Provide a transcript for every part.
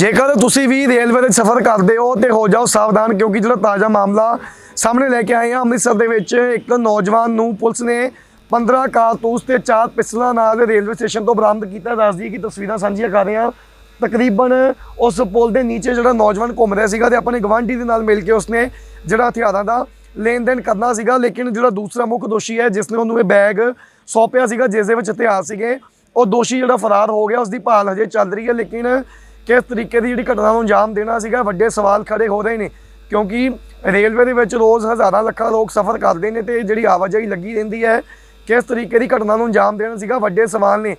ਜੇਕਰ ਤੁਸੀਂ ਵੀ ਰੇਲਵੇ ਦੇ ਸਫ਼ਰ ਕਰਦੇ ਹੋ ਤੇ ਹੋ ਜਾਓ ਸਾਵਧਾਨ, ਕਿਉਂਕਿ ਜਿਹੜਾ ਤਾਜ਼ਾ ਮਾਮਲਾ ਸਾਹਮਣੇ ਲੈ ਕੇ ਆਏ ਹਾਂ, ਅੰਮ੍ਰਿਤਸਰ ਦੇ ਵਿੱਚ ਇੱਕ ਨੌਜਵਾਨ ਨੂੰ ਪੁਲਿਸ ਨੇ 15 ਕਾਰਤੂਸ ਤੇ 4 ਪਿਸਤਲਾਂ ਨਾਲ ਰੇਲਵੇ ਸਟੇਸ਼ਨ ਤੋਂ ਬਰਾਮਦ ਕੀਤਾ। ਦੱਸਦੀ ਕਿ ਤਸਵੀਰਾਂ ਸਾਂਝੀਆਂ ਕਰ ਰਹੇ ਹਾਂ। ਤਕਰੀਬਨ ਉਸ ਪੁਲ ਦੇ ਨੀਚੇ ਜਿਹੜਾ ਨੌਜਵਾਨ ਘੁੰਮ ਰਿਹਾ ਸੀਗਾ ਤੇ ਆਪਣੇ ਗਵਾਂਢੀ ਦੇ ਨਾਲ ਮਿਲ ਕੇ ਉਸਨੇ ਜਿਹੜਾ ਹਥਿਆਰਾਂ ਦਾ ਲੈਣ ਦੇਣ ਕਰਨਾ ਸੀਗਾ, ਲੇਕਿਨ ਜਿਹੜਾ ਦੂਸਰਾ ਮੁੱਖ ਦੋਸ਼ੀ ਹੈ ਜਿਸ ਨੇ ਉਹਨੂੰ ਇਹ ਬੈਗ ਸੌਂਪਿਆ ਸੀਗਾ, ਜਿਸ ਦੇ ਵਿੱਚ ਹਥਿਆਰ ਸੀਗੇ, ਉਹ ਦੋਸ਼ੀ ਜਿਹੜਾ ਫਰਾਰ ਹੋ ਗਿਆ ਉਸ ਦੀ ਭਾਲ ਹਜੇ ਚੱਲ ਰਹੀ ਹੈ, ਲੇਕਿਨ ਕਿਸ ਤਰੀਕੇ ਦੀ ਜਿਹੜੀ ਘਟਨਾ ਨੂੰ ਅੰਜਾਮ ਦੇਣਾ ਸੀਗਾ, ਵੱਡੇ ਸਵਾਲ ਖੜੇ ਹੋ ਰਹੇ ਨੇ। ਕਿਉਂਕਿ ਰੇਲਵੇ ਦੇ ਵਿੱਚ ਰੋਜ਼ ਹਜ਼ਾਰਾਂ ਲੱਖਾਂ ਲੋਕ ਸਫ਼ਰ ਕਰਦੇ ਨੇ ਤੇ ਜਿਹੜੀ ਆਵਾਜਾਈ ਲੱਗੀ ਰਹਿੰਦੀ ਹੈ, ਕਿਸ ਤਰੀਕੇ ਦੀ ਘਟਨਾ ਨੂੰ ਅੰਜਾਮ ਦੇਣਾ ਸੀਗਾ, ਵੱਡੇ ਸਵਾਲ ਨੇ।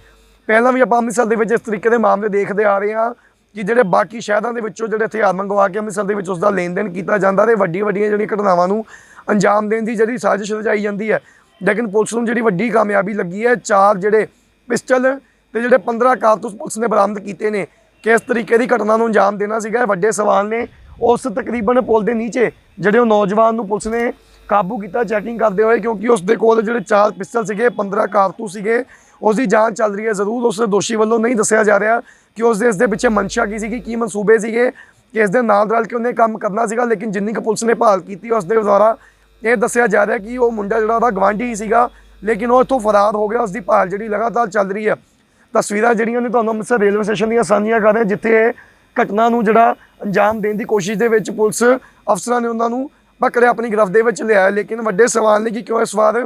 ਪਹਿਲਾਂ ਵੀ ਆਪਾਂ ਅੰਮ੍ਰਿਤਸਰ ਦੇ ਵਿੱਚ ਇਸ ਤਰੀਕੇ ਦੇ ਮਾਮਲੇ ਦੇਖਦੇ ਆ ਰਹੇ ਹਾਂ ਕਿ ਜਿਹੜੇ ਬਾਕੀ ਸ਼ਹਿਰਾਂ ਦੇ ਵਿੱਚੋਂ ਜਿਹੜੇ ਹਥਿਆਰ ਮੰਗਵਾ ਕੇ ਅੰਮ੍ਰਿਤਸਰ ਦੇ ਵਿੱਚ ਉਸ ਦਾ ਲੈਣ ਦੇਣ ਕੀਤਾ ਜਾਂਦਾ ਤੇ ਵੱਡੀ ਵੱਡੀਆਂ ਜਿਹੜੀਆਂ ਘਟਨਾਵਾਂ ਨੂੰ ਅੰਜਾਮ ਦੇਣ ਦੀ ਜਿਹੜੀ ਸਾਜ਼ਿਸ਼ ਰਚਾਈ ਜਾਂਦੀ ਹੈ। ਲੇਕਿਨ ਪੁਲਿਸ ਨੂੰ ਜਿਹੜੀ ਵੱਡੀ ਕਾਮਯਾਬੀ ਲੱਗੀ ਹੈ, ਚਾਰ ਜਿਹੜੇ ਪਿਸਟਲ ਤੇ ਜਿਹੜੇ 15 ਕਾਰਤੂਸ ਪੁਲਿਸ ਨੇ ਬਰਾਮਦ ਕੀਤੇ ਨੇ ਕਿਸ ਤਰੀਕੇ ਦੀ ਘਟਨਾ ਨੂੰ ਅੰਜਾਮ ਦੇਣਾ ਸੀਗਾ ਵੱਡੇ ਸਵਾਲ ਨੇ। ਉਸ ਤਕਰੀਬਨ ਪੁਲ ਦੇ ਨੀਚੇ ਜਿਹੜੇ ਉਹ ਨੌਜਵਾਨ ਨੂੰ ਪੁਲਿਸ ਨੇ ਕਾਬੂ ਕੀਤਾ ਚੈਕਿੰਗ ਕਰਦੇ ਹੋਏ, ਕਿਉਂਕਿ ਉਸ ਦੇ ਕੋਲ ਜਿਹੜੇ ਚਾਰ ਪਿਸਟਲ ਸੀਗੇ 15 ਕਾਰਤੂਸ ਸੀਗੇ, ਉਸ ਦੀ ਜਾਂਚ ਚੱਲ ਰਹੀ ਹੈ ਜ਼ਰੂਰ। ਉਸ ਦੋਸ਼ੀ ਵੱਲੋਂ ਨਹੀਂ ਦੱਸਿਆ ਜਾ ਰਿਹਾ ਕਿ ਉਸ ਦੇ, ਇਸ ਦੇ ਪਿੱਛੇ ਮਨਸ਼ਾ ਕੀ ਸੀਗੀ, ਕੀ ਮਨਸੂਬੇ ਸੀਗੇ, ਕਿ ਇਸ ਦੇ ਨਾਲ ਰਲ ਕੇ ਉਹਨੇ ਕੰਮ ਕਰਨਾ ਸੀਗਾ, ਲੇਕਿਨ ਜਿੰਨੀ ਕੁ ਪੁਲਿਸ ਨੇ ਭਾਲ ਕੀਤੀ ਉਸ ਦੇ ਦੁਆਰਾ, ਇਹ ਦੱਸਿਆ ਜਾ ਰਿਹਾ ਕਿ ਉਹ ਮੁੰਡਾ ਜਿਹੜਾ ਉਹਦਾ ਗਵਾਂਢੀ ਸੀਗਾ, ਲੇਕਿਨ ਉਹ ਇੱਥੋਂ ਫਰਾਰ ਹੋ ਗਿਆ, ਉਸ ਦੀ ਭਾਲ ਜਿਹੜੀ ਲਗਾਤਾਰ ਚੱਲ ਰਹੀ ਹੈ। ਤਸਵੀਰਾਂ ਜਿਹੜੀਆਂ ਨੇ ਤੁਹਾਨੂੰ ਅੰਮ੍ਰਿਤਸਰ ਰੇਲਵੇ ਸਟੇਸ਼ਨ ਦੀਆਂ ਸਾਂਝੀਆਂ ਕਰ ਰਹੇ ਜਿੱਥੇ ਇਹ ਘਟਨਾ ਨੂੰ ਜਿਹੜਾ ਅੰਜਾਮ ਦੇਣ ਦੀ ਕੋਸ਼ਿਸ਼ ਦੇ ਵਿੱਚ ਪੁਲਿਸ ਅਫਸਰਾਂ ਨੇ ਉਹਨਾਂ ਨੂੰ ਪਕੜਿਆ ਆਪਣੀ ਗ੍ਰਿਫਤ ਦੇ ਵਿੱਚ ਲਿਆਇਆ। ਲੇਕਿਨ ਵੱਡੇ ਸਵਾਲ ਨੇ ਕਿ ਕਿਉਂ ਇਸ ਵਾਰ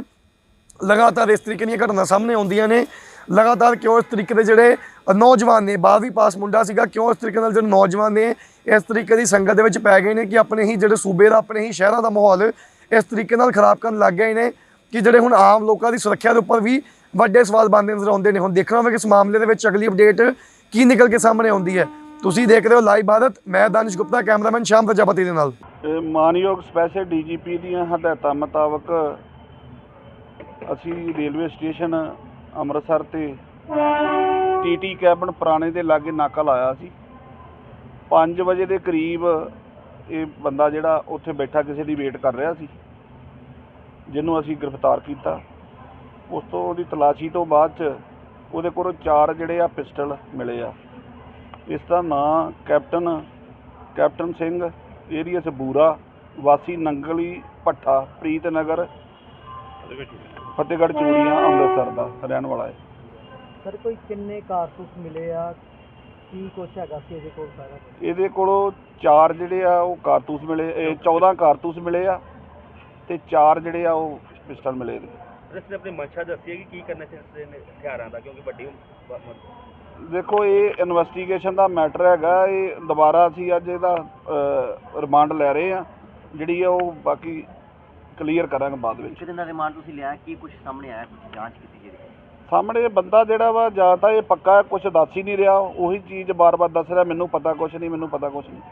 ਲਗਾਤਾਰ ਇਸ ਤਰੀਕੇ ਦੀਆਂ ਘਟਨਾ ਸਾਹਮਣੇ ਆਉਂਦੀਆਂ ਨੇ? ਲਗਾਤਾਰ ਕਿਉਂ ਇਸ ਤਰੀਕੇ ਦੇ ਜਿਹੜੇ ਨੌਜਵਾਨ ਨੇ 12ਵੀਂ ਪਾਸ ਮੁੰਡਾ ਸੀਗਾ, ਕਿਉਂ ਇਸ ਤਰੀਕੇ ਨਾਲ ਜਿਹੜੇ ਨੌਜਵਾਨ ਨੇ ਇਸ ਤਰੀਕੇ ਦੀ ਸੰਗਤ ਦੇ ਵਿੱਚ ਪੈ ਗਏ ਨੇ ਕਿ ਆਪਣੇ ਹੀ ਜਿਹੜੇ ਸੂਬੇ ਦਾ, ਆਪਣੇ ਹੀ ਸ਼ਹਿਰਾਂ ਦਾ ਮਾਹੌਲ ਇਸ ਤਰੀਕੇ ਨਾਲ ਖਰਾਬ ਕਰਨ ਲੱਗ ਗਏ ਨੇ ਕਿ ਜਿਹੜੇ ਹੁਣ ਆਮ ਲੋਕਾਂ ਦੀ ਸੁਰੱਖਿਆ ਦੇ ਉੱਪਰ ਵੀ ਵੱਡੇ ਸਵਾਲ ਬਣਦੇ ਨਜ਼ਰ ਆਉਂਦੇ ਨੇ। ਹੁਣ ਦੇਖਣਾ ਹੋਵੇ ਇਸ ਮਾਮਲੇ ਦੇ ਵਿੱਚ ਅਗਲੀ ਅਪਡੇਟ ਕੀ ਨਿਕਲ ਕੇ ਸਾਹਮਣੇ ਆਉਂਦੀ ਹੈ। ਤੁਸੀਂ ਦੇਖ ਰਹੇ ਹੋ ਲਾਈਵ ਭਾਰਤ ਮੈਂ ਦਾਨਿਸ਼ ਗੁਪਤਾ, ਕੈਮਰਾਮੈਨ ਸ਼ਾਮ ਪ੍ਰਜਾਪਤੀ ਦੇ ਨਾਲ। ਮਾਨਯੋਗ ਸਪੈਸ਼ਲ ਡੀਜੀਪੀ ਦੀਆਂ ਹਦਾਇਤਾਂ ਮੁਤਾਬਕ ਅਸੀਂ ਰੇਲਵੇ ਸਟੇਸ਼ਨ ਅੰਮ੍ਰਿਤਸਰ ਤੇ ਟੀਟੀ ਕੈਬਨ ਪੁਰਾਣੇ ਦੇ ਲਾਗੇ ਨਾਕਾ ਲਾਇਆ ਸੀ। 5 ਵਜੇ ਦੇ ਕਰੀਬ ਇਹ ਬੰਦਾ ਜਿਹੜਾ ਉੱਥੇ ਬੈਠਾ, ਕਿਸੇ ਦੀ ਵੇਟ ਕਰ ਰਿਹਾ ਸੀ, ਜਿਹਨੂੰ ਅਸੀਂ ਗ੍ਰਿਫਤਾਰ ਕੀਤਾ। ਉਸ ਤੋਂ ਉਹਦੀ ਤਲਾਸ਼ੀ ਤੋਂ ਬਾਅਦ ਚ ਉਹਦੇ ਕੋਲੋਂ ਚਾਰ ਜਿਹੜੇ ਆ ਪਿਸਟਲ ਮਿਲੇ ਆ। ਇਸ ਦਾ ਨਾਂ ਕੈਪਟਨ ਕੈਪਟਨ ਸਿੰਘ ਏਰੀਆ ਬੂਰਾ ਵਾਸੀ ਨੰਗਲੀ ਭੱਠਾ ਪ੍ਰੀਤਨਗਰ ਫਤਿਹਗੜ੍ਹ ਚੂੜੀਆਂ ਅੰਮ੍ਰਿਤਸਰ ਦਾ ਰਹਿਣ ਵਾਲਾ ਹੈ। ਸਰ ਕੋਈ ਕਿੰਨੇ ਕਾਰਤੂਸ ਮਿਲੇ ਆ? ਕੀ ਕੁਛ ਹੈਗਾ ਸੀ ਇਹਦੇ ਕੋਲ ਸਾਰਾ? ਇਹਦੇ ਕੋਲੋਂ ਚਾਰ ਜਿਹੜੇ ਆ ਉਹ ਕਾਰਤੂਸ ਮਿਲੇ ਇਹ 14 ਕਾਰਤੂਸ ਮਿਲੇ ਆ ਤੇ ਚਾਰ ਜਿਹੜੇ ਆ ਉਹ ਪਿਸਟਲ ਮਿਲੇ ਨੇ। ਇਸ ਨੇ ਆਪਣੀ ਮਨਸ਼ਾ ਦੱਸੀ ਹੈ ਕਿ ਕੀ ਕਰਨਾ ਚਾਹੁੰਦੇ ਨੇ ਹਥਿਆਰਾਂ ਦਾ ਕਿਉਂਕਿ ਵੱਡੀ ਦੇਖੋ ਇਹ ਇਨਵੈਸਟੀਗੇਸ਼ਨ ਦਾ ਮੈਟਰ ਹੈਗਾ। ਇਹ ਦੁਬਾਰਾ ਅਸੀਂ ਅੱਜ ਇਹਦਾ ਰਿਮਾਂਡ ਲੈ ਰਹੇ ਆ ਜਿਹੜੀ ਆ ਉਹ ਬਾਕੀ ਕਲੀਅਰ ਕਰਾਂਗੇ ਬਾਅਦ ਵਿੱਚ। ਇੱਕ ਦਿਨ ਦਾ ਰਿਮਾਂਡ ਤੁਸੀਂ ਲਿਆ? ਕੀ ਕੁਝ ਸਾਹਮਣੇ ਆਇਆ? ਕੁਝ ਜਾਂਚ ਕੀਤੀ ਜਿਹੜੀ ਸਾਹਮਣੇ ਇਹ ਬੰਦਾ ਜਿਹੜਾ ਵਾ ਜਾਂ ਤਾਂ ਇਹ ਪੱਕਾ ਕੁਝ ਦੱਸ ਹੀ ਨਹੀਂ ਰਿਹਾ। ਉਹੀ ਚੀਜ਼ ਬਾਰ-ਬਾਰ ਦੱਸ ਰਿਹਾ। ਮੈਨੂੰ ਪਤਾ ਕੁਝ ਨਹੀਂ ਮੈਨੂੰ ਪਤਾ ਕੁਝ ਨਹੀਂ।